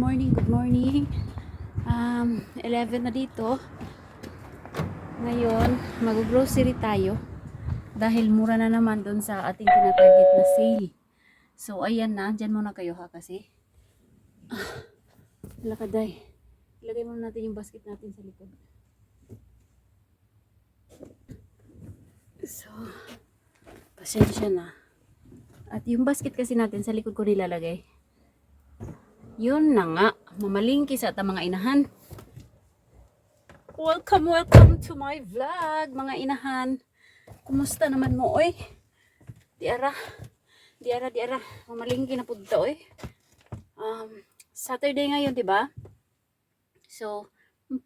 morning, good morning. Um, 11 na dito. Ngayon, mag-grocery tayo. Dahil mura na naman doon sa ating tinatarget na sale. So, ayan na. Diyan muna kayo ha kasi. Ah, lakaday. Ilagay muna natin yung basket natin sa likod. So, pasensya na. At yung basket kasi natin sa likod ko nilalagay. Yun na nga, mamalingki sa ata mga inahan. Welcome, welcome to my vlog, mga inahan. Kumusta naman mo, oy? Diara, diara, diara. Mamalingki na punta, oy. Um, Saturday ngayon, di ba? So,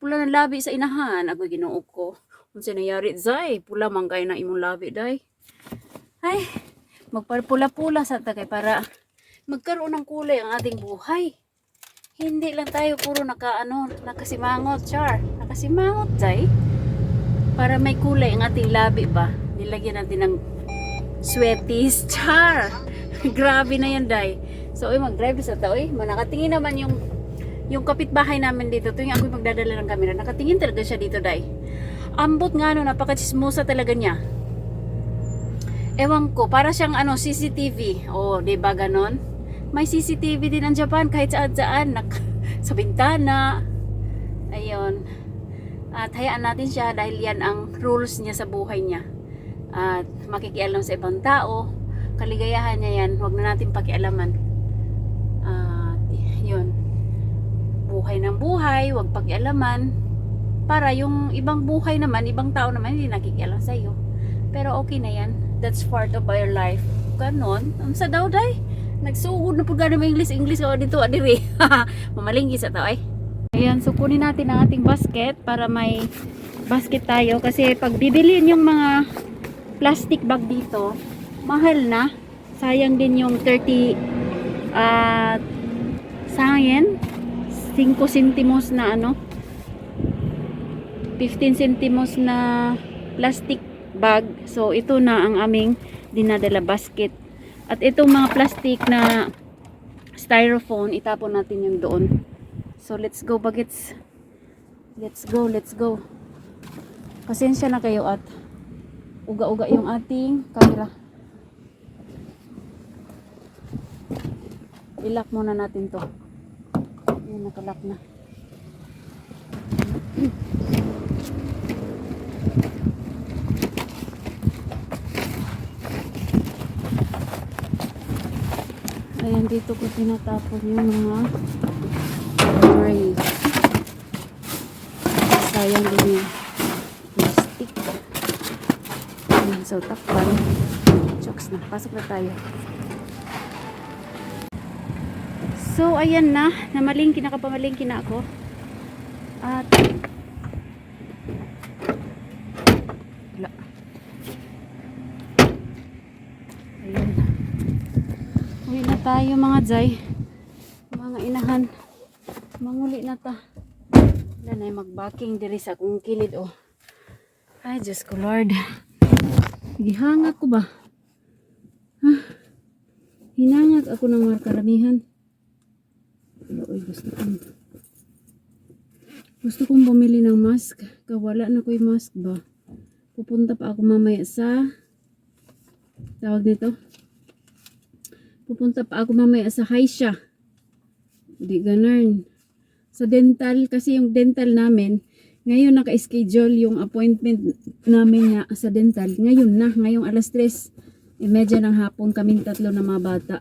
pula ng labi sa inahan. Ako ginuog ko. Kung sinayari, zay, pula man kayo na imong labi, day. Ay, magpapula-pula sa tagay para magkaroon ng kulay ang ating buhay. Hindi lang tayo puro naka ano, nakasimangot, char. Nakasimangot, jay. Para may kulay ang ating labi ba? Nilagyan natin ng sweaties, char. Grabe na yan, day. So, oy, mag-drive sa tao, eh. Manakatingin naman yung yung kapitbahay namin dito, tuwing ako magdadala ng camera, nakatingin talaga siya dito, day. Ambot nga no, napaka-chismosa talaga niya. Ewan ko, para siyang ano, CCTV. Oh, di ba ganon? May CCTV din ang Japan kahit saan-saan. Nak sa bintana. Ayun. At hayaan natin siya dahil yan ang rules niya sa buhay niya. At makikialam sa ibang tao. Kaligayahan niya yan. Huwag na natin pakialaman. At yun. Buhay ng buhay. Huwag pakialaman. Para yung ibang buhay naman, ibang tao naman, hindi nakikialam sa iyo. Pero okay na yan. That's part of our life. Ganon. Ang sa daw day. Nagsugod na po gano'n may English, English o dito, adiri. Mamalinggi sa tao ay. Ayan, so kunin natin ang ating basket para may basket tayo. Kasi pag bibilin yung mga plastic bag dito, mahal na. Sayang din yung 30 at sayang 5 centimos na ano 15 centimos na plastic bag. So, ito na ang aming dinadala basket. At itong mga plastic na styrofoam, itapon natin yung doon. So, let's go bagets. Let's go, let's go. Pasensya na kayo at uga-uga yung ating camera. Ilak muna natin to. Ayan, nakalak na. Ayan, dito ko tinatapon yung mga trays. Sayang din yung plastic. Ayan, so takpan. Chokes na. Pasok na tayo. So, ayan na. Namalingki, na ako. At, wala. Ayan. Uwi na tayo mga jay. Mga inahan. Manguli na ta. Yung magbaking diri sa akong kilid oh. Ay, Diyos ko Lord. Gihanga ko ba? Ha? Hinangag ako ng mga karamihan. Oy, gusto kong gusto kong bumili ng mask. Kawala na ko yung mask ba? Pupunta pa ako mamaya sa tawag nito. Pupunta pa ako mamaya sa Haisha. Di ganun. Sa dental, kasi yung dental namin, ngayon naka-schedule yung appointment namin niya sa dental. Ngayon na, ngayong alas 3, e medya ng hapon kaming tatlo na mga bata.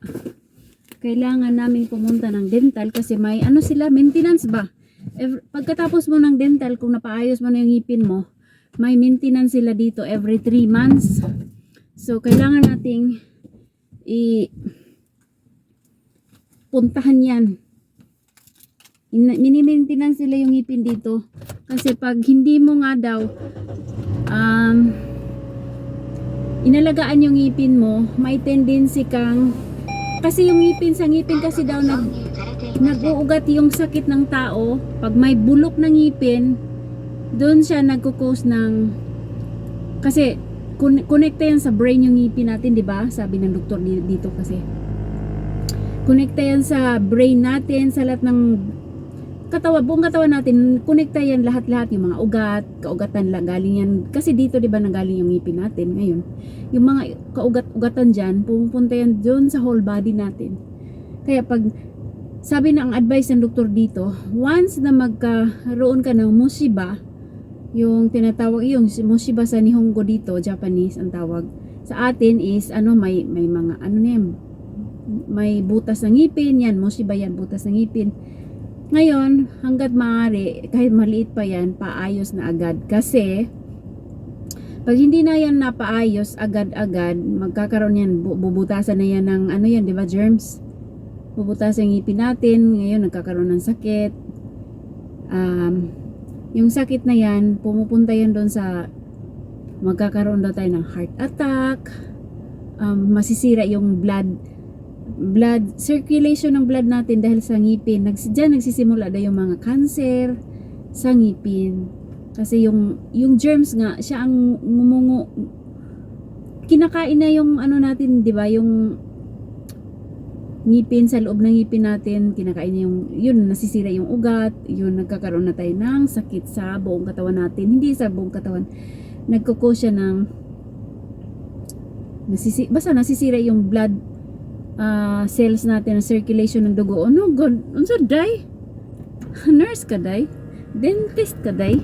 Kailangan namin pumunta ng dental kasi may ano sila, maintenance ba? Ev- pagkatapos mo ng dental, kung napaayos mo na yung ngipin mo, may maintenance sila dito every 3 months. So, kailangan nating i puntahan yan. In- minimaintenance sila yung ngipin dito. Kasi pag hindi mo nga daw um, inalagaan yung ngipin mo, may tendency kang kasi yung ngipin sa ngipin kasi daw nag nag-uugat yung sakit ng tao pag may bulok ng ngipin doon siya nagko-cause ng kasi connecta yan sa brain yung ngipin natin, di ba? Sabi ng doktor di- dito kasi. Connecta yan sa brain natin, sa lahat ng katawan, buong katawan natin, connecta yan lahat-lahat, yung mga ugat, kaugatan lang, galing yan. Kasi dito, di ba, nanggaling yung ngipin natin ngayon. Yung mga kaugat-ugatan dyan, pupunta yan doon sa whole body natin. Kaya pag, sabi na ang advice ng doktor dito, once na magkaroon ka ng musiba, yung tinatawag, yung musiba sa Nihongo dito, Japanese ang tawag, sa atin is, ano, may, may mga, ano na yan, may butas ng ngipin, yan, musiba yan, butas ng ngipin. Ngayon, hanggat maaari, kahit maliit pa yan, paayos na agad. Kasi, pag hindi na yan napaayos agad-agad, magkakaroon yan, bu- bubutasan na yan ng, ano yan, di ba, germs. Bubutasan yung ngipin natin, ngayon nagkakaroon ng sakit. Um, yung sakit na yan, pumupunta yan doon sa, magkakaroon daw tayo ng heart attack, um, masisira yung blood blood circulation ng blood natin dahil sa ngipin. Nags diyan nagsisimula daw yung mga cancer sa ngipin. Kasi yung yung germs nga siya ang ngumungo kinakain na yung ano natin 'di ba yung ngipin sa loob ng ngipin natin kinakain niya yung yun nasisira yung ugat yun nagkakaroon na tayo ng sakit sa buong katawan natin. Hindi sa buong katawan nagkuko siya ng nasisi, basta nasisira yung blood ah, cells natin ang circulation ng dugo. Ano god. Unsa day? Nurse ka day? Dentist ka day?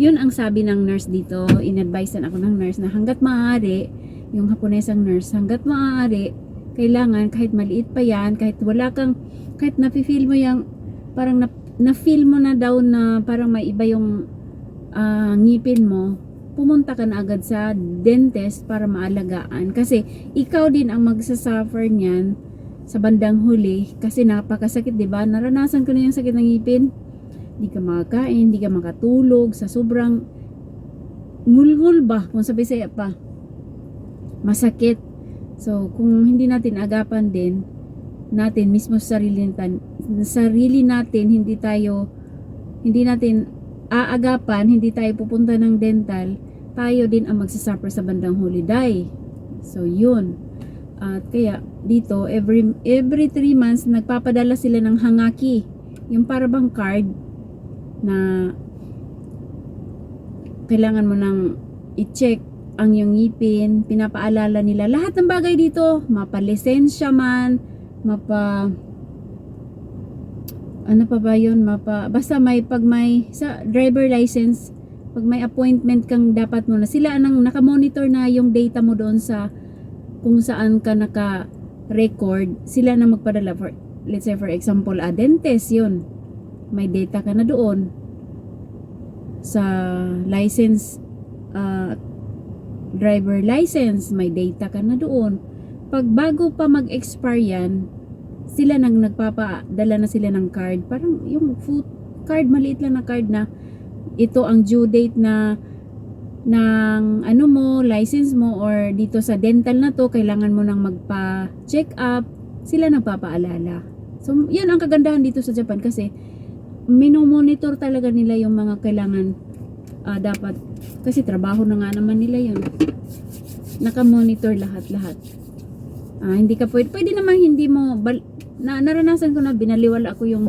Yun ang sabi ng nurse dito. Inadvisean ako ng nurse na hanggat maaari yung Haponesang nurse hanggat maaari kailangan kahit maliit pa yan kahit wala kang kahit nafe-feel mo yung parang na, na-feel mo na daw na parang may iba yung ah, ngipin mo pumunta ka na agad sa dentist para maalagaan. Kasi ikaw din ang magsasuffer niyan sa bandang huli kasi napakasakit 'di ba? Naranasan ko na yung sakit ng ngipin hindi ka makakain hindi ka makatulog sa sobrang ngulngul ba? Kung sabi saya pa masakit. So kung hindi natin agapan din natin mismo sa sarili, natin, sarili natin hindi tayo hindi natin aagapan, hindi tayo pupunta ng dental, tayo din ang magsasuffer sa bandang huli day. So, yun. At kaya, dito, every, every 3 months, nagpapadala sila ng hangaki. Yung para bang card na kailangan mo nang i-check ang yung ngipin, pinapaalala nila lahat ng bagay dito, mapa-lisensya man, mapa ano pa ba yun, mapa, basta may, pag may, sa driver license, pag may appointment kang dapat mo na, sila nang nakamonitor na yung data mo doon sa, kung saan ka naka-record, sila na magpadala for, let's say for example, a dentist, yun, may data ka na doon, sa license, uh, driver license, may data ka na doon, pag bago pa mag-expire yan, sila nang nagpapadala na sila ng card. Parang yung food card, maliit lang na card na ito ang due date na ng ano mo, license mo or dito sa dental na to, kailangan mo nang magpa-check up, sila nagpapaalala. So, yan ang kagandahan dito sa Japan kasi minomonitor talaga nila yung mga kailangan ah, dapat kasi trabaho na nga naman nila yun. Nakamonitor lahat-lahat. Ah, hindi ka pwede, pwede naman hindi mo bal, na naranasan ko na binaliwala ako yung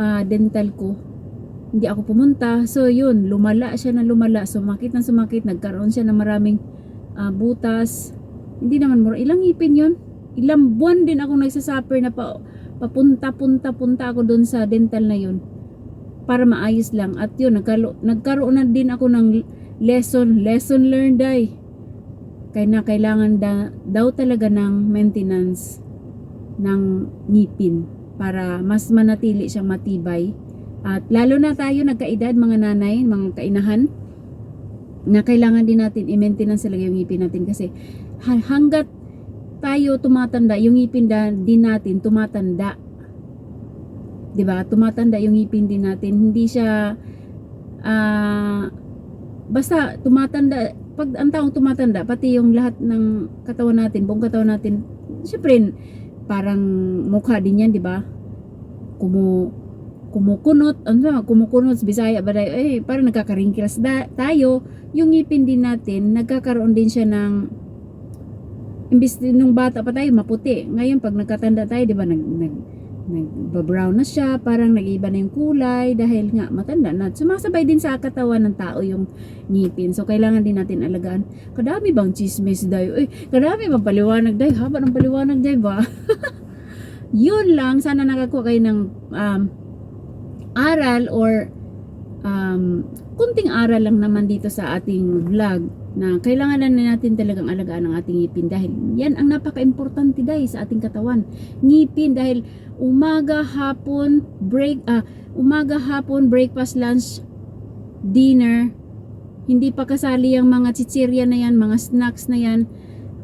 ah, dental ko. Hindi ako pumunta. So yun lumala siya na lumala. Sumakit na sumakit. Nagkaroon siya ng maraming ah, butas. Hindi naman mura. Ilang ipin yun? Ilang buwan din ako nagsasuffer na pa, papunta punta punta ako doon sa dental na yun. Para maayos lang. At yun nagkalo, nagkaroon na din ako ng lesson. Lesson learned ay. Kaya na kailangan da, daw talaga ng maintenance ng ngipin para mas manatili siyang matibay. At lalo na tayo nagkaedad, mga nanay, mga kainahan, na kailangan din natin i-maintenance talaga yung ngipin natin kasi ha- hanggat tayo tumatanda, yung ngipin din natin tumatanda. 'Di ba? Tumatanda yung ngipin din natin. Hindi siya ah basta tumatanda pag ang taong tumatanda pati yung lahat ng katawan natin, buong katawan natin, syempre parang mukha din yan, di ba? Kumu kumukunot, ano kumukunot sa Bisaya ba dahil, eh, parang nagkakarinkles da, tayo, yung ngipin din natin, nagkakaroon din siya ng imbis nung bata pa tayo maputi. Ngayon pag nagkatanda tayo, 'di ba, nag nag nag-brown na siya, parang nag-iba na yung kulay dahil nga matanda na. Sumasabay din sa katawan ng tao yung ngipin. So kailangan din natin alagaan. Kadami bang chismis dayo? Eh, kadami bang paliwanag dayo? Haba ng paliwanag dayo ba? Yun lang, sana nakakuha kayo ng um, aral or um, kunting aral lang naman dito sa ating vlog na kailangan na natin talagang alagaan ang ating ngipin dahil yan ang napaka-importante dahil sa ating katawan. Ngipin dahil umaga, hapon, break, ah, umaga, hapon, breakfast, lunch, dinner, hindi pa kasali yung mga chichirya na yan, mga snacks na yan.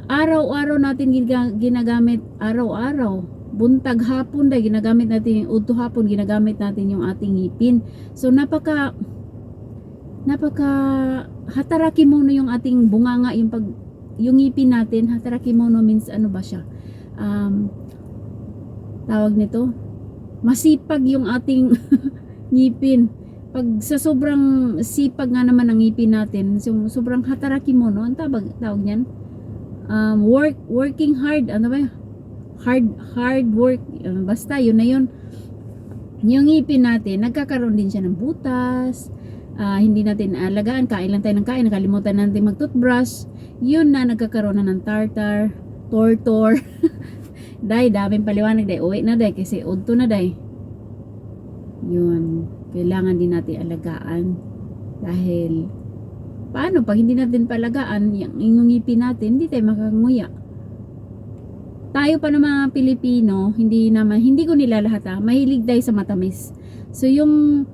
Araw-araw natin ginagamit, araw-araw. Buntag hapon dahil ginagamit natin, udto hapon ginagamit natin yung ating ngipin. So napaka napaka hataraki mono yung ating bunganga yung pag yung ngipin natin hataraki mono means ano ba siya? Um, tawag nito? Masipag yung ating ngipin. Pag sa sobrang sipag nga naman ang ngipin natin so, sobrang hataraki mono ang tawag, tawag niyan? Um, work working hard ano ba hard hard work basta yun na yun. Yung ngipin natin nagkakaroon din siya ng butas ah, hindi natin alagaan, kain lang tayo ng kain, nakalimutan natin mag-toothbrush, yun na nagkakaroon na ng tartar, tortor, day, daming paliwanag, day, uwi na day, kasi udto na day. Yun, kailangan din natin alagaan, dahil, paano, pag hindi natin palagaan, yung ingungipin natin, hindi tayo makakanguya. Tayo pa ng mga Pilipino, hindi naman, hindi ko nila lahat ha, mahilig tayo sa matamis. So, yung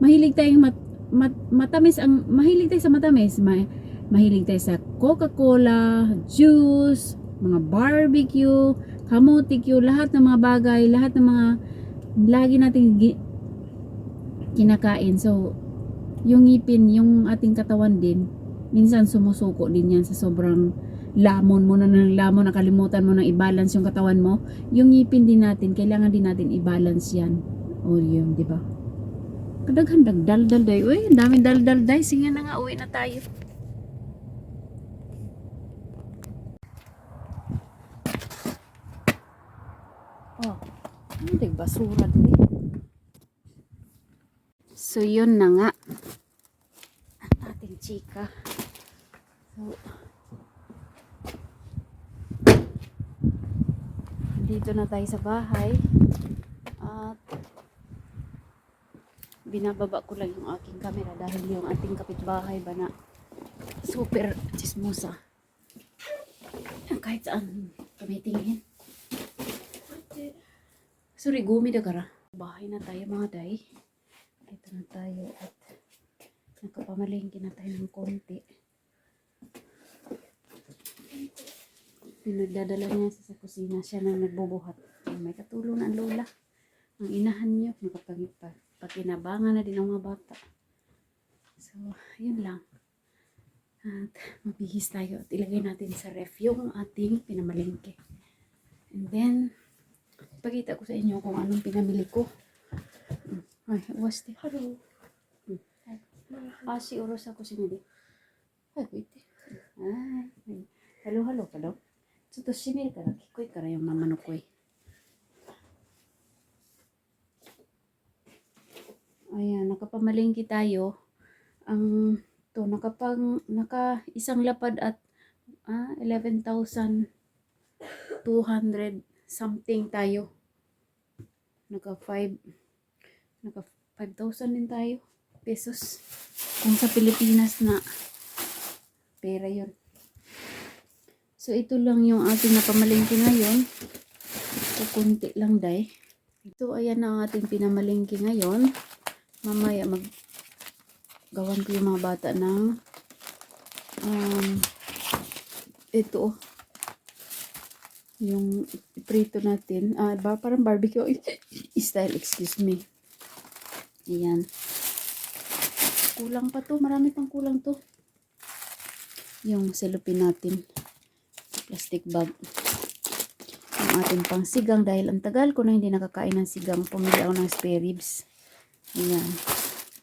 mahilig tayong mat, mat, matamis ang mahilig tayo sa matamis ma, mahilig tayo sa Coca-Cola juice mga barbecue Q, lahat ng mga bagay lahat ng mga lagi nating gi- kinakain. So yung ngipin yung ating katawan din minsan sumusuko din yan sa sobrang lamon mo na ng lamon nakalimutan mo nang i-balance yung katawan mo. Yung ngipin din natin kailangan din natin i-balance yan. O yun di ba Kadaghan dagdal-dal day. Uy, ang daming dal-dal day. Sige na nga, uwi na tayo. Oh, hindi basura din. So, yun na nga. Ang ating chika. So, dito na tayo sa bahay. At binababa ko lang yung aking camera dahil yung ating kapitbahay ba na super chismosa. Kahit saan kami tingin sorry gumi da kara bahay na tayo mga day. Dito na tayo at nakapamalingki na tayo ng konti. Pinagdadala niya sa, kusina siya na nagbubuhat. May katulong ang lola. Ang inahan niyo nakapagipag pakinabangan na din ang mga bata. So, yun lang. At mabihis tayo at ilagay natin sa ref yung ating pinamalingke. And then, pakita ko sa inyo kung anong pinamili ko. Ay, was di. Hello. Ah, si Uros ako si Midi. Ay, wait. Ay, hello, hello ka daw. So, to sinil ka na. Kikoy ka na yung mamanukoy. Ayan, nakapamalingki tayo. Ang to nakapang naka isang lapad at ah, 11,200 something tayo. Naka 5 naka 5,000 din tayo pesos. Kung sa Pilipinas na pera 'yon. So ito lang yung ating napamalingki ngayon. So kunti lang dai. Ito ayan ang ating pinamalingki ngayon mamaya mag gawan ko yung mga bata ng um, ito oh. yung prito natin. Ah, ba, parang barbecue. Style excuse me. Ayan. Kulang pa to. Marami pang kulang to. Yung cellophane natin. Plastic bag. Yung ating pang sigang dahil ang tagal ko na hindi nakakain ng sigang. Pumili ako ng spare ribs Ayan.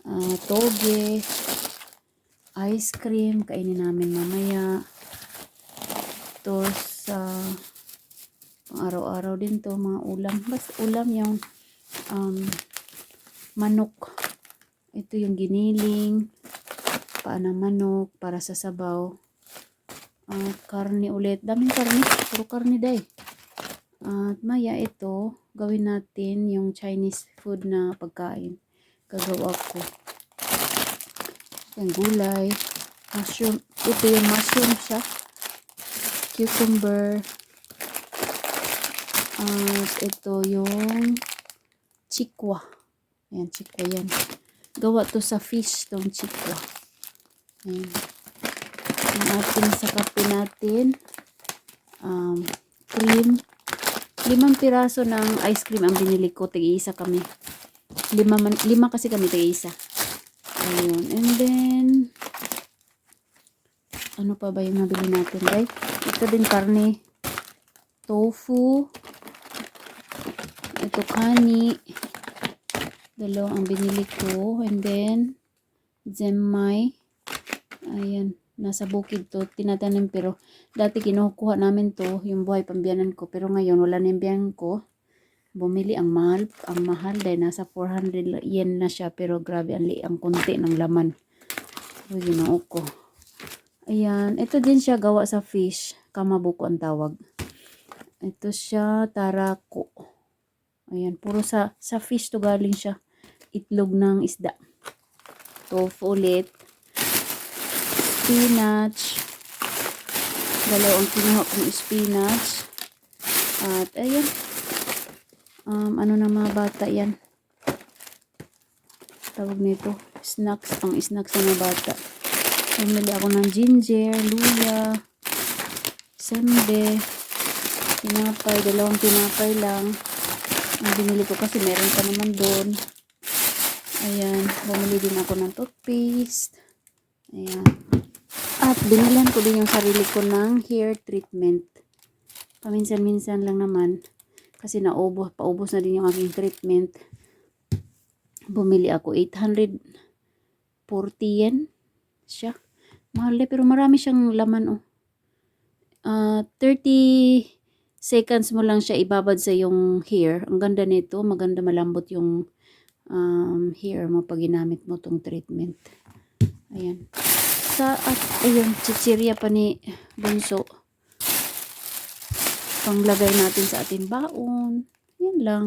Uh, toge. Ice cream. Kainin namin mamaya. Sa pang araw-araw din to mga ulam basta ulam yung um, manok ito yung giniling paa ng manok para sa sabaw at karne ulit daming karne puro karne day at maya ito gawin natin yung Chinese food na pagkain gagawa ko yung gulay mushroom. Ito yung mushroom siya. Cucumber. At ito yung chikwa. Ayan chikwa yan. Gawa to sa fish tong chikwa. Ayan. Ang ating sa kape natin um, cream. Limang piraso ng ice cream ang binili ko. Tig-isa kami lima, man, lima kasi kami tig-isa ayun and then ano pa ba yung nabili natin guys? Ito din karne. Tofu. Ito kani dalawang ang binili ko. And then zemmai ayan nasa bukid to tinatanim pero dati kinukuha namin to yung buhay pambiyanan ko. Pero ngayon wala na yung ko bumili ang mahal ang mahal dahil nasa 400 yen na siya pero grabe ang li ang konti ng laman. So ginoo ko. Ayan ito din siya gawa sa fish. Kamabuko ang tawag. Ito siya tarako. Ayan puro sa sa fish to galing siya. Itlog ng isda. Tofu ulit. Spinach. Dalawang kinuha kong spinach. At ayan um, ano na mga bata yan? Tawag nito snacks pang snacks sa mga bata. Bumili ako ng ginger luya sembe tinapay dalawang tinapay lang. Ang binili ko kasi meron pa naman doon. Ayan bumili din ako ng toothpaste. Ayan. At binilan ko din yung sarili ko ng hair treatment. Paminsan-minsan lang naman. Kasi naubos, paubos na din yung aking treatment. Bumili ako 840 yen siya. Mahal eh, pero marami siyang laman oh. Uh, 30 seconds mo lang siya ibabad sa yung hair. Ang ganda nito, maganda malambot yung um, hair mo pag ginamit mo tong treatment. Ayan sa at ayun chichirya pa ni bunso panglagay natin sa ating baon. Yan lang.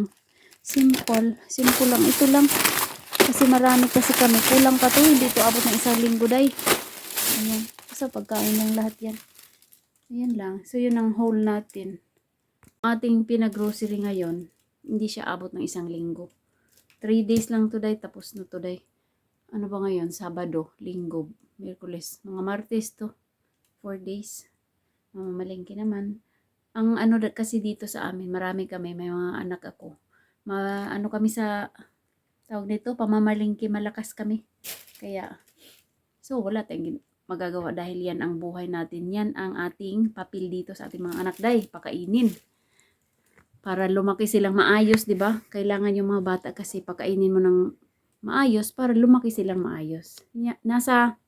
Simple. Simple lang. Ito lang. Kasi marami kasi kami. Kulang pa to. Hindi to abot ng isang linggo day. Ayan. Sa pagkain ng lahat yan. Ayan lang. So yun ang whole natin. Ating pinaggrocery ngayon hindi siya abot ng isang linggo. 3 days lang today tapos na today ano ba ngayon? Sabado linggo Miyerkules. Mga Martes to. 4 days. Mamamalengke naman. Ang ano kasi dito sa amin, marami kami, may mga anak ako. Ma, ano kami sa, tawag nito, pamamalengke, malakas kami. Kaya, so wala tayong magagawa dahil yan ang buhay natin. Yan ang ating papel dito sa ating mga anak. Day, pakainin. Para lumaki silang maayos, di ba? Kailangan yung mga bata kasi pakainin mo ng maayos para lumaki silang maayos. Nasa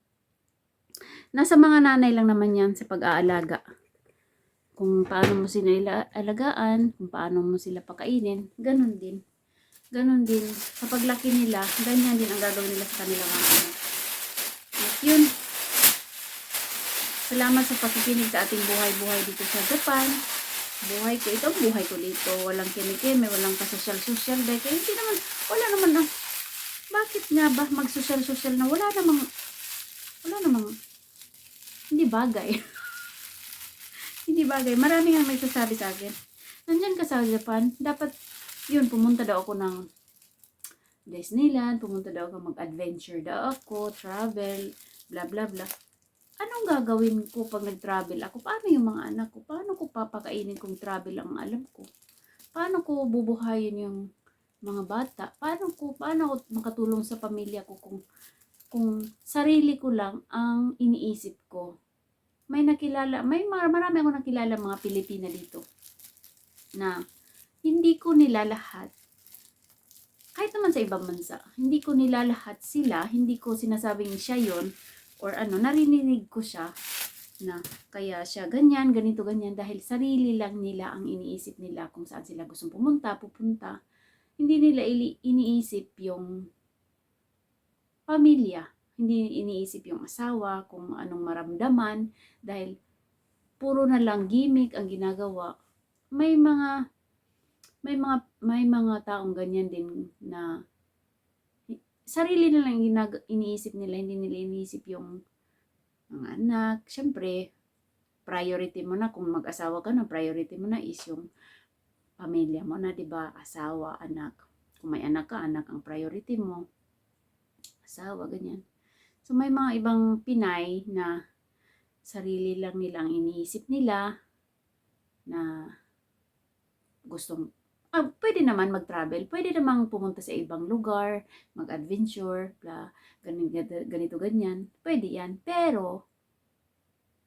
Nasa mga nanay lang naman yan sa pag-aalaga. Kung paano mo sila alagaan, kung paano mo sila pakainin, ganun din. Ganun din. Sa paglaki nila, ganyan din ang gagawin nila sa kanilang mga anak. At yun. Salamat sa pakikinig sa ating buhay-buhay dito sa Japan. Buhay ko, ito buhay ko dito. Walang kimikime, walang kasosyal-sosyal. Dahil hindi naman, wala naman na. Bakit nga ba magsosyal-sosyal na wala namang, wala namang hindi bagay. hindi bagay. Marami nga may sasabi sa akin. Nandyan ka sa Japan, dapat, yun, pumunta daw ako ng Disneyland, pumunta daw ako mag-adventure daw ako, travel, bla bla bla. Anong gagawin ko pag nag-travel ako? Paano yung mga anak ko? Paano ko papakainin kung travel ang alam ko? Paano ko bubuhayin yung mga bata? Paano ko paano ko makatulong sa pamilya ko kung kung sarili ko lang ang iniisip ko. May nakilala, may mar- marami ako nakilala mga Pilipina dito na hindi ko nila lahat kahit naman sa ibang bansa, hindi ko nilalahat sila, hindi ko sinasabing siya yon or ano, narinig ko siya na kaya siya ganyan, ganito, ganyan dahil sarili lang nila ang iniisip nila kung saan sila gustong pumunta, pupunta. Hindi nila iniisip yung pamilya. Hindi iniisip yung asawa, kung anong maramdaman dahil puro na lang gimmick ang ginagawa. May mga may mga may mga taong ganyan din na sarili na lang ginag- iniisip nila, hindi nila iniisip yung mga anak. Siyempre, priority mo na kung mag-asawa ka na, priority mo na is yung pamilya mo na, 'di ba? Asawa, anak. Kung may anak ka, anak ang priority mo. Asawa, ganyan. So may mga ibang Pinay na sarili lang nilang iniisip nila na gustong ah, pwede naman mag-travel, pwede namang pumunta sa ibang lugar, mag-adventure, bla, ganito, ganito, ganyan. Pwede yan. Pero,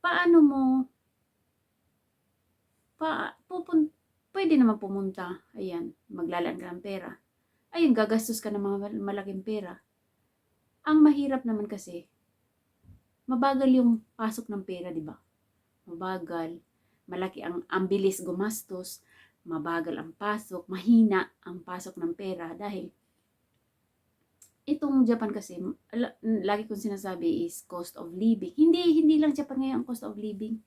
paano mo, pa, pupun, pwede naman pumunta, ayan, maglalaan ka ng pera. Ayun, gagastos ka ng mga mal- malaking pera. Ang mahirap naman kasi, mabagal yung pasok ng pera, di ba? Mabagal, malaki ang, ang bilis gumastos, mabagal ang pasok, mahina ang pasok ng pera dahil itong Japan kasi, la- lagi kong sinasabi is cost of living. Hindi, hindi lang Japan ngayon ang cost of living.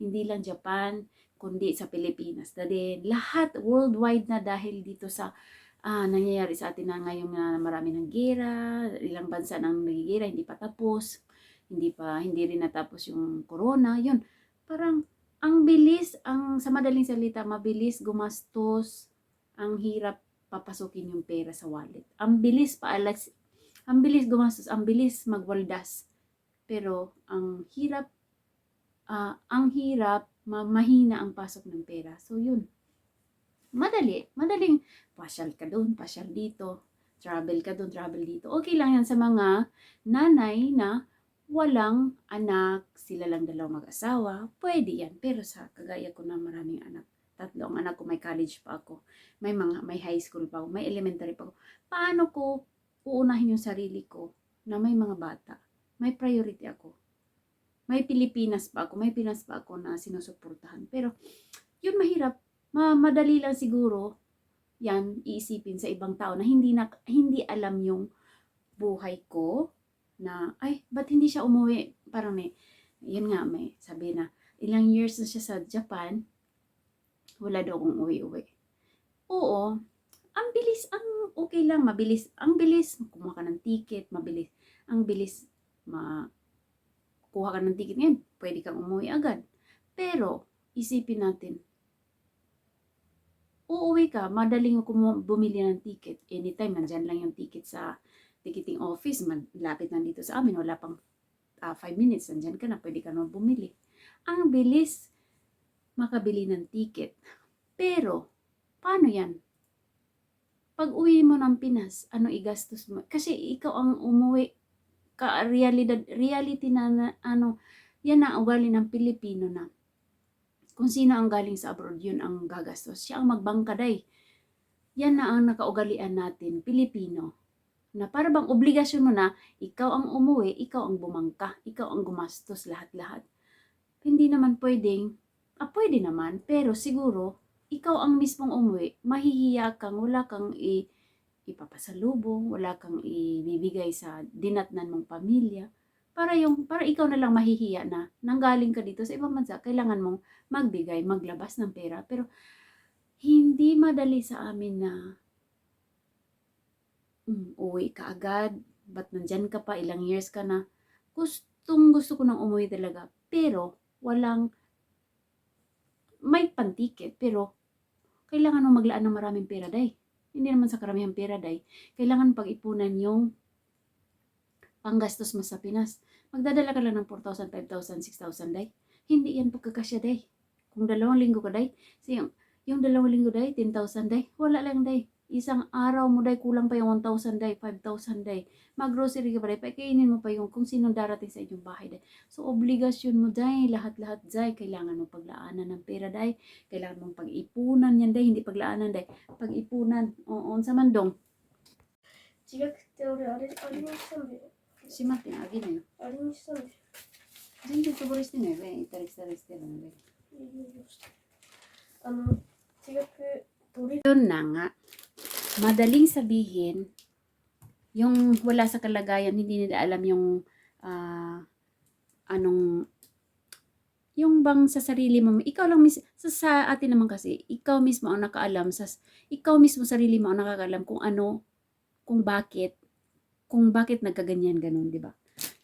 Hindi lang Japan, kundi sa Pilipinas na din. Lahat worldwide na dahil dito sa ah, nangyayari sa atin na ngayon na marami ng gera, ilang bansa nang nagigera, hindi pa tapos, hindi pa, hindi rin natapos yung corona, yun. Parang, ang bilis, ang sa madaling salita, mabilis gumastos, ang hirap papasukin yung pera sa wallet. Ang bilis paalas, ang bilis gumastos, ang bilis magwaldas. Pero ang hirap, ah, ang hirap, ma- mahina ang pasok ng pera. So yun. Madali, madaling pasyal ka doon, pasyal dito, travel ka doon, travel dito. Okay lang yan sa mga nanay na walang anak, sila lang dalawang mag-asawa, pwede yan. Pero sa kagaya ko na maraming anak, tatlo ang anak ko, may college pa ako, may mga may high school pa ako, may elementary pa ako. Paano ko uunahin yung sarili ko na may mga bata? May priority ako. May Pilipinas pa ako, may Pinas pa ako na sinusuportahan. Pero yun mahirap. Ma madali lang siguro yan iisipin sa ibang tao na hindi na hindi alam yung buhay ko na, ay, ba't hindi siya umuwi? Parang may, yun nga, may sabi na, ilang years na siya sa Japan, wala daw akong uwi-uwi. Oo, ang bilis, ang okay lang, mabilis, ang bilis, kumuha ka ng ticket, mabilis, ang bilis, ma, kuha ka ng ticket ngayon, pwede kang umuwi agad. Pero, isipin natin, uuwi ka, madaling bumili ng ticket. Anytime, nandyan lang yung ticket sa ticketing office, malapit na dito sa amin, wala pang 5 minutes, nandyan ka na, pwede ka na bumili. Ang bilis makabili ng ticket. Pero, paano yan? Pag uwi mo ng Pinas, ano igastos mo? Kasi ikaw ang umuwi, ka realidad, reality na, na ano, yan na ugali ng Pilipino na kung sino ang galing sa abroad, yun ang gagastos. Siya ang magbangkaday. Yan na ang nakaugalian natin, Pilipino na para bang obligasyon mo na ikaw ang umuwi, ikaw ang bumangka, ikaw ang gumastos lahat-lahat. Hindi naman pwedeng, ah pwede naman, pero siguro ikaw ang mismong umuwi, mahihiya kang, wala kang i, ipapasalubong, wala kang ibibigay sa dinatnan mong pamilya. Para yung para ikaw na lang mahihiya na nanggaling ka dito sa ibang bansa, kailangan mong magbigay, maglabas ng pera. Pero hindi madali sa amin na mm, uwi ka agad, ba't nandyan ka pa, ilang years ka na. Gustong gusto ko nang umuwi talaga. Pero, walang, may pantiket, pero, kailangan mo maglaan ng maraming pera, day. Hindi naman sa karamihan pera, day. Kailangan pag-ipunan yung panggastos mo sa Pinas. Magdadala ka lang ng 4,000, 5,000, 6,000 day. Hindi yan pagkakasya day. Kung dalawang linggo ka day, so yung, yung dalawang linggo day, 10,000 day, wala lang day. Isang araw mo day, kulang pa yung 1,000 day, 5,000 day. Mag-grocery ka pa day, pakainin mo pa yung kung sino darating sa inyong bahay day. So, obligasyon mo day, lahat-lahat day, kailangan mo paglaanan ng pera day, kailangan mong pag-ipunan yan day, hindi paglaanan day, pag-ipunan, oo, sa mandong. 지각 때문에 어린, 어린 학생들 んだよ Si Martin, agi na yun. あれにしたんだよ Diyan dito ko rin eh. Be, itaris-taris din lang. Be. あの違く取れ Yun na nga. Madaling sabihin, yung wala sa kalagayan, hindi nila alam yung ah, anong yung bang sa sarili mo, ikaw lang mis sa, sa atin naman kasi, ikaw mismo ang nakaalam sa ikaw mismo sarili mo ang nakakaalam kung ano, kung bakit, kung bakit nagkaganyan ganun, di ba?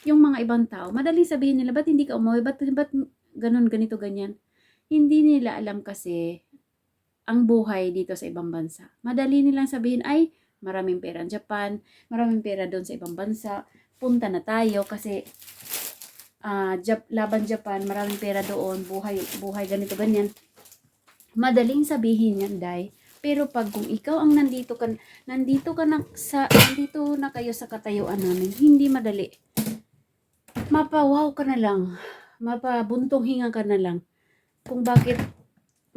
Yung mga ibang tao, madaling sabihin nila, ba't hindi ka umuwi? Ba't, ba't ganun, ganito, ganyan? Hindi nila alam kasi ang buhay dito sa ibang bansa. Madali nilang sabihin, ay, maraming pera ang Japan, maraming pera doon sa ibang bansa, punta na tayo kasi ah Jap- laban Japan, maraming pera doon, buhay, buhay ganito, ganyan. Madaling sabihin yan, Day. Pero pag kung ikaw ang nandito ka, nandito ka na sa, nandito na kayo sa katayuan namin, hindi madali. Mapawaw ka na lang. Mapabuntong hinga ka na lang. Kung bakit,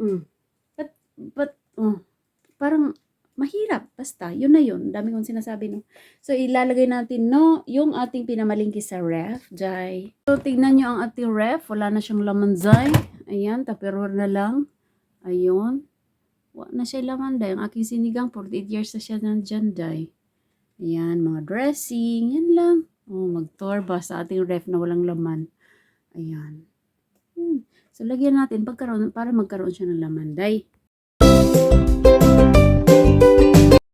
mm, but, but, mm, parang mahirap. Basta, yun na yun. Dami kong sinasabi, no? So, ilalagay natin, no, yung ating pinamalingki sa ref, Jai. So, tignan nyo ang ating ref. Wala na siyang laman, Jai. Ayan, taperor na lang. Ayun. Wala na siya laman, Jai. Ang aking sinigang, 48 years na siya nandyan, Jai. Ayan, mga dressing. Yan lang. Oh, magtorba sa ating ref na walang laman. Ayan. Ayan. So, lagyan natin pagkaroon, para magkaroon siya ng laman, Day.